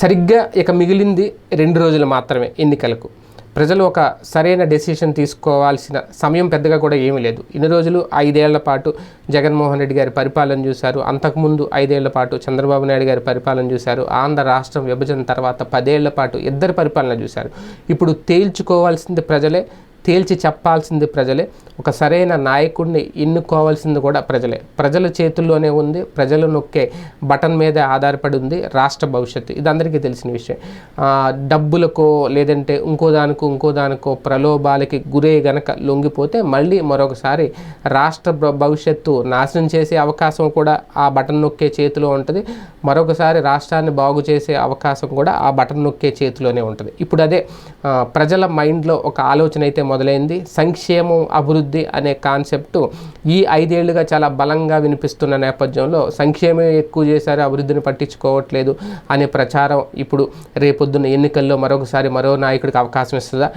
సరిగ్గా ఇక మిగిలింది రెండు రోజులు మాత్రమే ఎన్నికలకు. ప్రజలు ఒక సరైన డెసిషన్ తీసుకోవాల్సిన సమయం పెద్దగా కూడా ఏమీ లేదు. ఇన్ని రోజులు ఐదేళ్ళ పాటు జగన్మోహన్ రెడ్డి గారి పరిపాలన చూశారు. అంతకుముందు ఐదేళ్ళ పాటు చంద్రబాబు నాయుడు గారి పరిపాలన చూశారు. ఆంధ్ర రాష్ట్రం విభజన తర్వాత పదేళ్ళ పాటు ఇద్దరు పరిపాలన చూశారు. ఇప్పుడు తేల్చుకోవాల్సింది ప్రజలే. తేల్చి చెప్పాల్సింది ప్రజలే. ఒక సరైన నాయకుడిని ఎన్నుకోవాల్సింది కూడా ప్రజలే. ప్రజల చేతుల్లోనే ఉంది ప్రజలు నొక్కే బటన్ మీదే ఆధారపడి ఉంది రాష్ట్ర భవిష్యత్తు. ఇది అందరికీ తెలిసిన విషయం. డబ్బులకో లేదంటే ఇంకో దానికో ఇంకో దానికో ప్రలోభాలకి గురే గనక లొంగిపోతే మళ్ళీ మరొకసారి రాష్ట్ర భవిష్యత్తు నాశనం చేసే అవకాశం కూడా ఆ బటన్ నొక్కే చేతిలో ఉంటుంది. మరొకసారి రాష్ట్రాన్ని బాగు చేసే అవకాశం కూడా ఆ బటన్ నొక్కే చేతిలోనే ఉంటుంది. ఇప్పుడు అదే ప్రజల మైండ్లో ఒక ఆలోచన అయితే మొదలైంది. సంక్షేమం అభివృద్ధి అనే కాన్సెప్ట్ ఈ ఐదేళ్ళుగా చాలా బలంగా వినిపిస్తున్న నేపథ్యంలో సంక్షేమం ఎక్కువ చేశారు అభివృద్ధిని పట్టించుకోవట్లేదు అనే ప్రచారం ఇప్పుడు రేపొద్దున ఎన్నికల్లో మరొకసారి మరో నాయకుడికి అవకాశం ఇస్తుందా?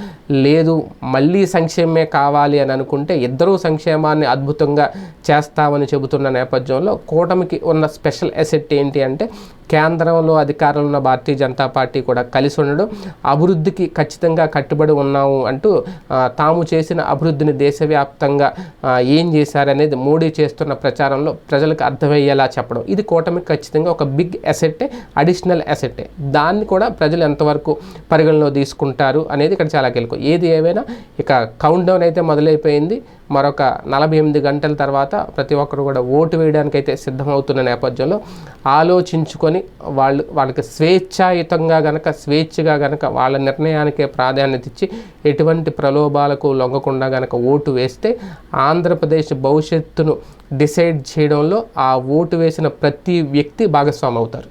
లేదు మళ్ళీ సంక్షేమమే కావాలి అని అనుకుంటే ఇద్దరూ సంక్షేమాన్ని అద్భుతంగా చేస్తామని చెబుతున్న నేపథ్యంలో కూటమికి ఉన్న స్పెషల్ ఎసెట్ ఏంటి అంటే కేంద్రంలో అధికారంలో ఉన్న భారతీయ జనతా పార్టీ కూడా కలిసి ఉండడం అభివృద్ధికి ఖచ్చితంగా కట్టుబడి ఉన్నాము అంటూ తాము చేసిన అభివృద్ధిని దేశవ్యాప్తంగా ఏం చేశారనేది మోడీ చేస్తున్న ప్రచారంలో ప్రజలకు అర్థమయ్యేలా చెప్పడం. ఇది కూటమికి ఖచ్చితంగా ఒక బిగ్ అసెట్టే అడిషనల్ అసెట్టే. దాన్ని కూడా ప్రజలు ఎంతవరకు పరిగణలో తీసుకుంటారు అనేది ఇక్కడ చాలా కీలకం. ఏది ఏమైనా ఇక కౌంట్ డౌన్ అయితే మొదలైపోయింది. మరొక నలభై ఎనిమిది గంటల తర్వాత ప్రతి ఒక్కరు కూడా ఓటు వేయడానికైతే సిద్ధమవుతున్న నేపథ్యంలో ఆలోచించుకొని వాళ్ళు వాళ్ళకి స్వేచ్ఛాయుతంగా గనక స్వేచ్ఛగా గనక వాళ్ళ నిర్ణయానికే ప్రాధాన్యత ఇచ్చి ఎటువంటి ప్రలోభాలకు లొంగకుండా గనక ఓటు వేస్తే ఆంధ్రప్రదేశ్ భవిష్యత్తును డిసైడ్ చేయడంలో ఆ ఓటు వేసిన ప్రతి వ్యక్తి భాగస్వామి అవుతారు